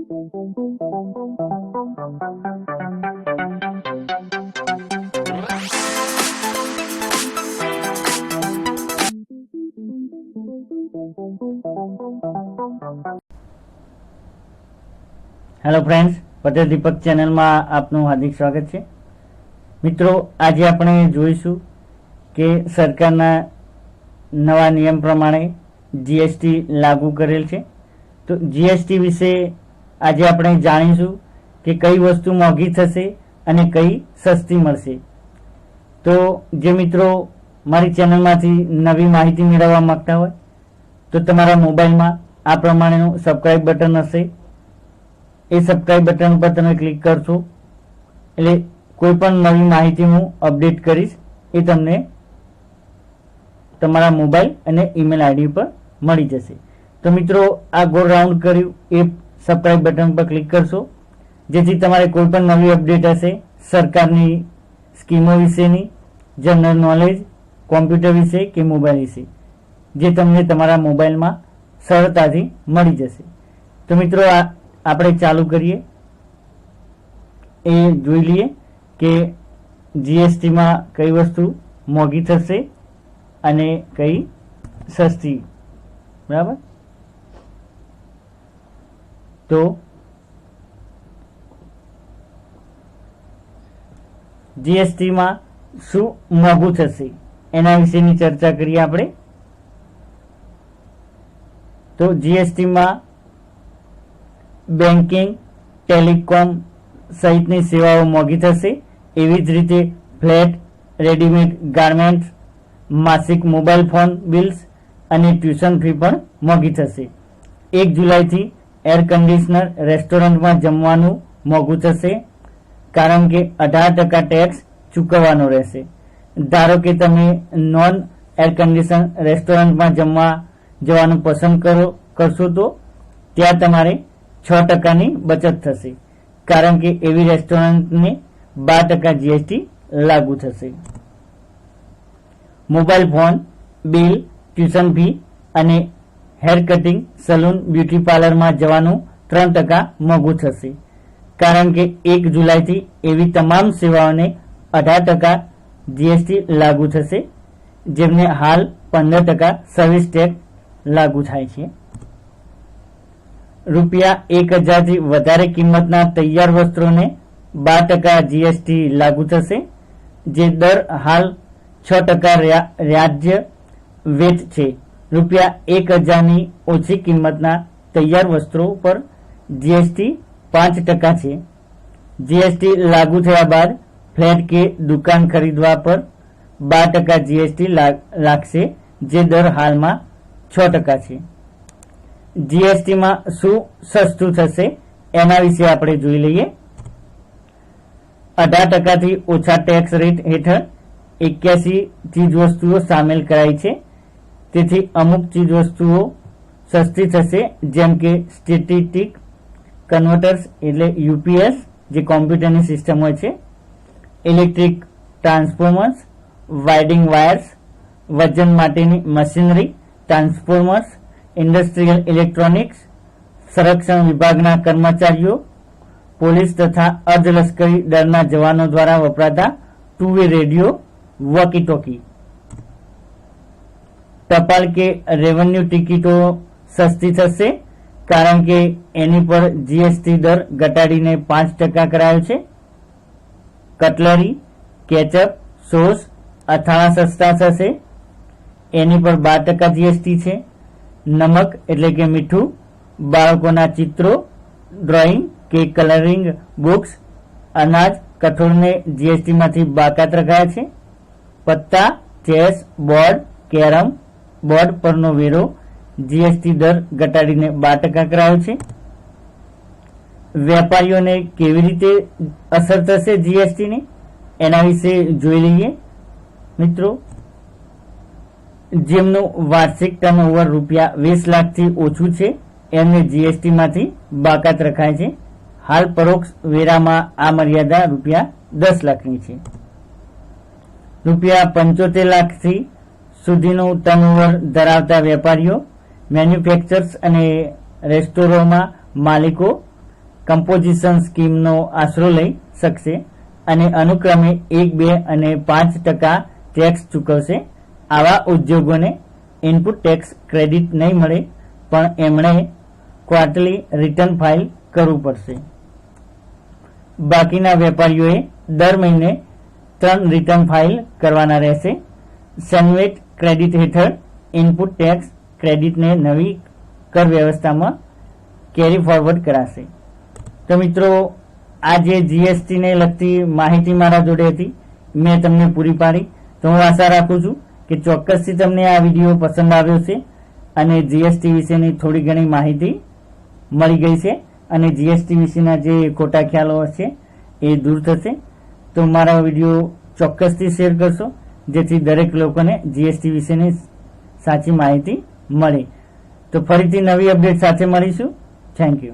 Hello friends Patel દીપક ચેનલમાં આપનું હાર્દિક સ્વાગત છે. મિત્રો, આજે આપણે જોઈશું કે સરકારના નવા નિયમ પ્રમાણે જીએસટી લાગુ કરેલ છે. તો જીએસટી વિશે આજે આપણે જાણીશું કે કઈ વસ્તુ મોંઘી થશે અને કઈ સસ્તી મળશે. તો જે મિત્રો મારી ચેનલમાંથી નવી માહિતી મેળવવા માંગતા હોય, તો તમારા મોબાઈલમાં આ પ્રમાણેનું સબસ્ક્રાઇબ બટન હશે. એ સબસ્ક્રાઇબ બટન પર તમે ક્લિક કરશો. એટલે કોઈ પણ નવી માહિતી હું અપડેટ કરીશ, એ તમને તમારા મોબાઈલ અને ઈમેલ આઈડી પર મળી જશે. તો મિત્રો, આ ગોળ રાઉન્ડ કર્યું. એ સબસ્ક્રાઇબ બટન પર ક્લિક કરશો. જેથી તમારે કોઈ પણ નવી અપડેટ હશે, સરકારની સ્કીમો વિશેની જનરલ નોલેજ કોમ્પ્યુટર વિશે કે મોબાઈલ વિશે, જે તમને તમારા મોબાઈલમાં સરળતાથી મળી જશે. તો મિત્રો આપણે ચાલુ કરીએ. એ જોઈ લઈએ કે જીએસટીમાં કઈ વસ્તુ મોંઘી થશે અને કઈ સસ્તી. બરાબર? તો જીએસટીમાં શું મોંઘું થશે? એના વિશેની ચર્ચા કરીએ આપણે. તો જીએસટીમાં બેન્કિંગ ટેલિકોમ સહિતની સેવાઓ મોંઘી થશે. એવી જ રીતે ફ્લેટ રેડીમેડ ગાર્મેન્ટ્સ માસિક મોબાઈલ ફોન બિલ્સ અને ટ્યુશન ફી પણ મોંઘી થશે. એક જુલાઈથી એર કન્ડિશનર રેસ્ટોરન્ટમાં જમવાનું મોંઘું થશે, કારણ કે અઢાર ટકા ટેક્સ ચૂકવવાનો રહેશે. ધારો કે તમે નોન એર કન્ડિશન રેસ્ટોરન્ટમાં જમવા જવાનું પસંદ કરો, કરશો તો ત્યાં તમારે છ ટકાની બચત થશે, કારણ કે એવી રેસ્ટોરન્ટને બાર ટકા જીએસટી લાગુ થશે. Mobile phone, bill, tuition fee અને હેર કટિંગ, સલૂન, બ્યુટી પાર્લરમાં જવાનું ત્રણ ટકા મોંઘું થશે. કારણ કે એક જુલાઈથી એવી તમામ સેવાઓને અઢાર ટકા જીએસટી લાગુ થશે, જેમને હાલ પંદર ટકા સર્વિસ ટેક્સ લાગુ થાય છે. રૂપિયા એક હજારથી વધારે કિંમતના તૈયાર વસ્ત્રોને બાર ટકા જીએસટી લાગુ થશે, જે દર હાલ છ ટકા રાજ્ય વેચ છે. રૂપિયા એક હજારની ઓછી કિંમતના તૈયાર વસ્ત્રો પર જીએસટી પાંચ ટકા છે. જીએસટી લાગુ થયા બાદ ફ્લેટ કે દુકાન ખરીદવા પર બાર ટકા જીએસટી લાગશે, જે દર હાલમાં છ ટકા છે. જીએસટીમાં શું સસ્તું થશે એના વિશે આપણે જોઈ લઈએ. અઢાર ટકાથી ઓછા ટેક્સ રેટ હેઠળ એક્યાસી ચીજવસ્તુઓ સામેલ કરાઈ છે. તેથી અમુક ચીજવસ્તુઓ સસ્તી થશે, જેમ કે સ્ટેટિસ્ટિક કન્વર્ટર્સ એટલે યુપીએસ જે કોમ્પ્યુટરની સિસ્ટમ હોય છે ઇલેક્ટ્રિક ટ્રાન્સફોર્મર્સ વાઇડિંગ વાયર્સ વજન માટેની મશીનરી ટ્રાન્સફોર્મર્સ ઇન્ડસ્ટ્રીયલ ઇલેક્ટ્રોનિક્સ સંરક્ષણ વિભાગના કર્મચારીઓ, પોલીસ તથા અર્ધલશ્કરી દળના જવાનો દ્વારા વપરાતા two way radio walkie talkie ટપાલ કે રેવન્યુ ટિકિટો સસ્તી થશે, કારણ કે એની પર જીએસટી દર ઘટાડીને પાંચ ટકા કરાયો છે. કટલરી, કેચઅપ, સોસ, અથાણા સસ્તા થશે. એની પર બાર ટકા જીએસટી છે. નમક એટલે કે મીઠું, બાળકોના ચિત્રો ડ્રોઈંગ કે કલરિંગ બુક્સ અનાજ, કઠોળને જીએસટીમાંથી બાકાત રખાયા છે. પત્તા, ચેસ, બોર્ડ, કેરમ બોર્ડ પરનો વેરો જીએસટી દર ઘટાડીને બાર ટકા કરાયો છે. વેપારીઓને કેવી રીતે અસર થશે જીએસટીની એના વિશે જોઈ લઈએ. મિત્રો, જેમનું વાર્ષિક ટર્નઓવર રૂપિયા વીસ લાખથી ઓછું છે, એમને જીએસટીમાંથી બાકાત રખાય છે. હાલ પરોક્ષ વેરામાં આ મર્યાદા રૂપિયા દસ લાખની છે. રૂપિયા પંચોતેર લાખથી સુધીનું ટર્નઓવર ધરાવતા વેપારીઓ મેન્યુફેક્ચર્સ અને રેસ્ટોરોમાં માલિકો કમ્પોઝિશન સ્કીમનો આશરો લઈ શકશે અને અનુક્રમે એક, બે અને પાંચ ટકા ટેક્સ ચૂકવશે. આવા ઉદ્યોગોને ઇનપુટ ટેક્સ ક્રેડિટ નહીં મળે, પણ એમણે ક્વાર્ટરલી રિટર્ન ફાઇલ કરવું પડશે. બાકીના વેપારીઓએ દર મહિને ત્રણ રિટર્ન ફાઇલ કરવાના રહેશે. સેન્વેટ ક્રેડિટ હેઠળ ઇનપુટ ટેક્સ ક્રેડિટને નવી કર વ્યવસ્થામાં કેરી ફોરવર્ડ કરાશે. તો મિત્રો, આ જે જીએસટીને લગતી માહિતી મારા જોડે હતી, મેં તમને પૂરી પાડી. તો હું આશા રાખું છું કે ચોક્કસથી તમને આ વીડિયો પસંદ આવ્યો છે અને જીએસટી વિશેની થોડી ઘણી માહિતી મળી ગઈ છે અને જીએસટી વિશેના જે ખોટા ખ્યાલો છે એ દૂર થશે. તો મારા વીડિયો ચોક્કસથી શેર કરશો. જેથી દરેક લોકોને જીએસટી વિશેની સાચી માહિતી મળે. તો ફરીથી નવી અપડેટ સાથે મળીશું. Thank you